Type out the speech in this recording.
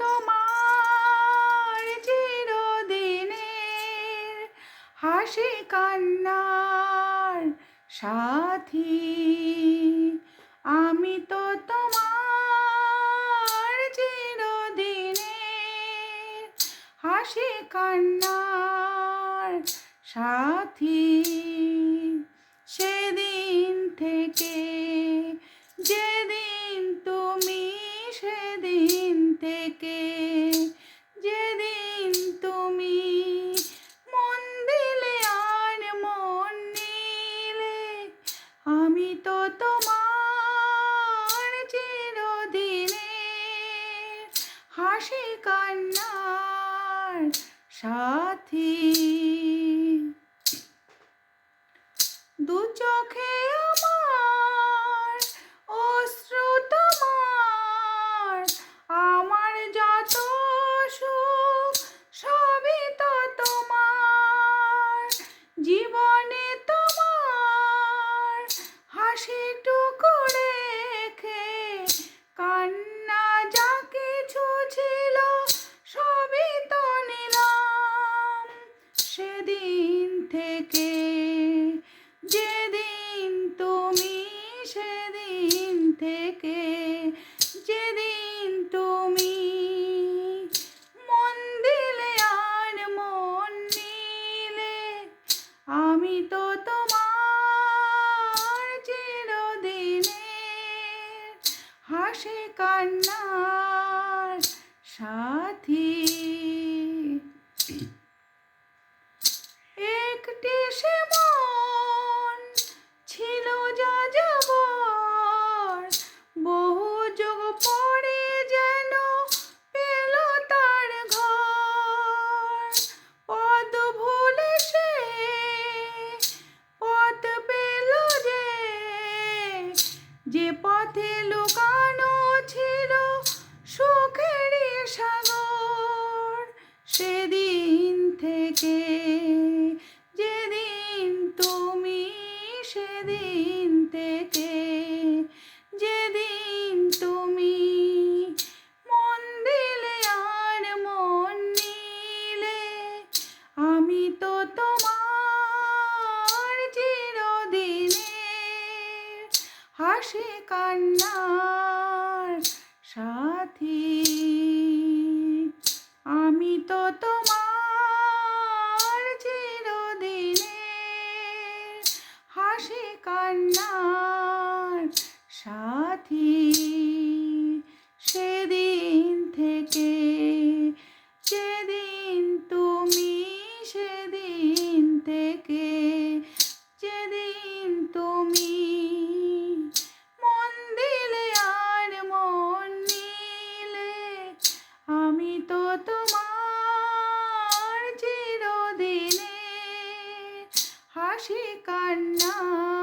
তোমার চিরদিনের হাসি কান্নার সাথী। আমি তো তোমার চিরদিনের হাসি কান্নার সাথী। তোমার চিরদিনে হাসি কান্নার সাথী। দু চোখে থেকে যেদিন তুমি সেদিন থেকে যেদিন তুমি মন দিলে আর মন নিলে, আমি তো তোমার চিরদিনে হাসি কান্নার সাথী। যে পথে লুকানো ছিল সুখেরই সাগর, সেদিন থেকে যেদিন তুমি, সেদিন থেকে যেদিন তুমি মন দিলে আর মন নিলে, আমি তো তোমার হাসি কান্নার সাথী। আমি তো তোমার চিরদিনে হাসি কান্নার সাথী। সেদিন থেকে যেদিন তুমি, সেদিন থেকে তোমার চিরদিনে হাসি কান্না